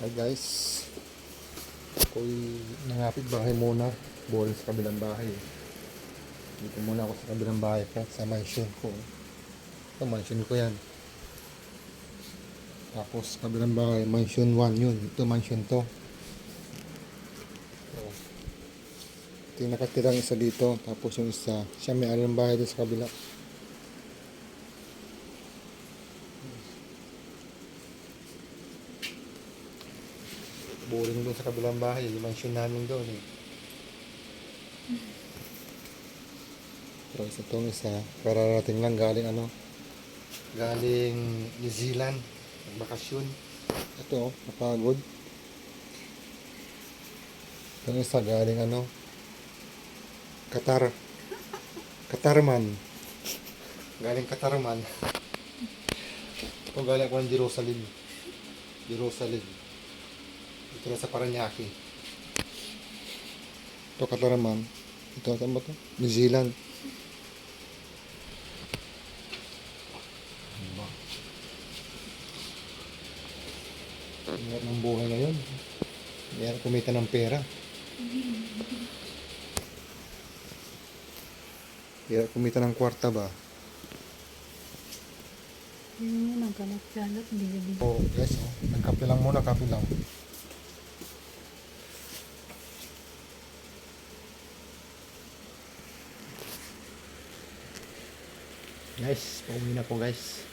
Hi guys. Ako'y nangapit bahay muna. Boring sa kabilang bahay. eh. Dito muna ako sa kabilang bahay ko. Sa mansion ko. Ito mansion ko yan. Tapos kabilang bahay. Mansion 1 yun. Ito mansion to. Ito yung nakatirang isa dito. Tapos yung isa. Siya may alam bahay doon sa kabila. Boring doon sa kabilang bahay. Yung mansion namin doon eh. Tapos itong isa, kararating lang galing ano, galing New Zealand, nagbakasyon. Ito, oh, napagod. Itong isa galing ano, Qatar. Qatarman. Galing Qatarman. Ito galing ako ng Jerusalem. Jerusalem. Ito na sa Paranaque. Ito Kataraman. Ito, saan ba ito? New Zealand. Ang hirap ng buhay ngayon. Mayroon kumita ng pera. Hirap kumita ng kwarta ba? Yung nagkalat-kalat, bili-bili. Oo, guys, oh. Nagkape lang muna, kape lang. Guys, pauwi na po guys.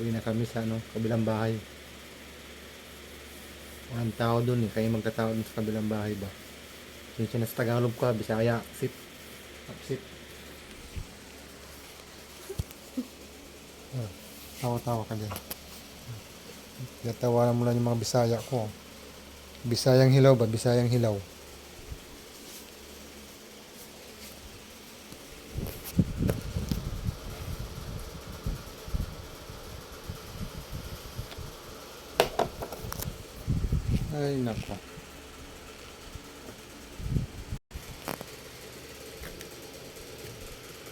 Uwi na kami sa ano, kabilang bahay. Walang tao dun eh, kayo magkatao dun sa kabilang bahay ba? Since na sa Tagalog ko, Bisaya, sit. Sit. Ah, tawa-tawa ka dyan. Natawanan mo lang yung mga Bisaya ko. Bisayang hilaw ba? Bisayang hilaw. Ay, nako.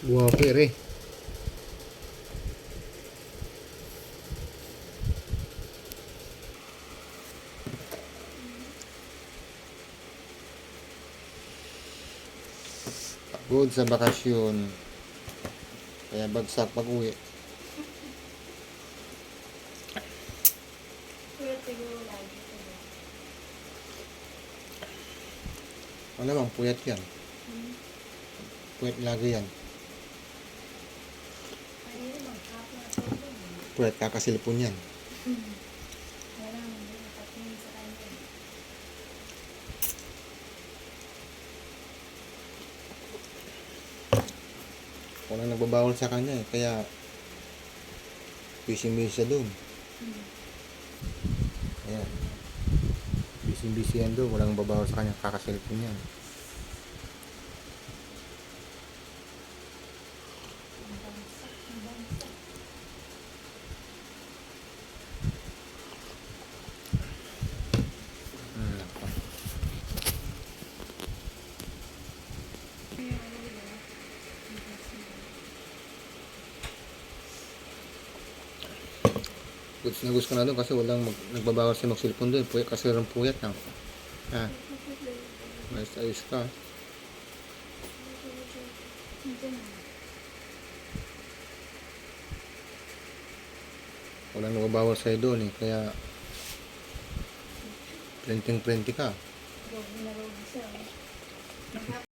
Guwapo eh. Good sa bakasyon. Kaya bagsak pag uwi. Kuya, siguro lagi bang puyat yan. Puyat lagi yan. Puyat kakasilpon yan. Walang nagbabawal sa kanya eh. Kaya busy-busy siya doon. Ayan. Busy-busy yan doon. Walang babawal sa kanya. Kakasilpon yan. Ang bangsak, ang bangsak. Hmm, nako. Kaya ano ba? Goods na goods ko na doon kasi walang mag, nagbabawal siya magsilpon doon. Puyat, kasi rin puyat na. Ha? Ayos ayos ka. Walang nagbabawal sa'yo doon eh. Kaya printing printing ka. Rogi na siya. Mag-hapo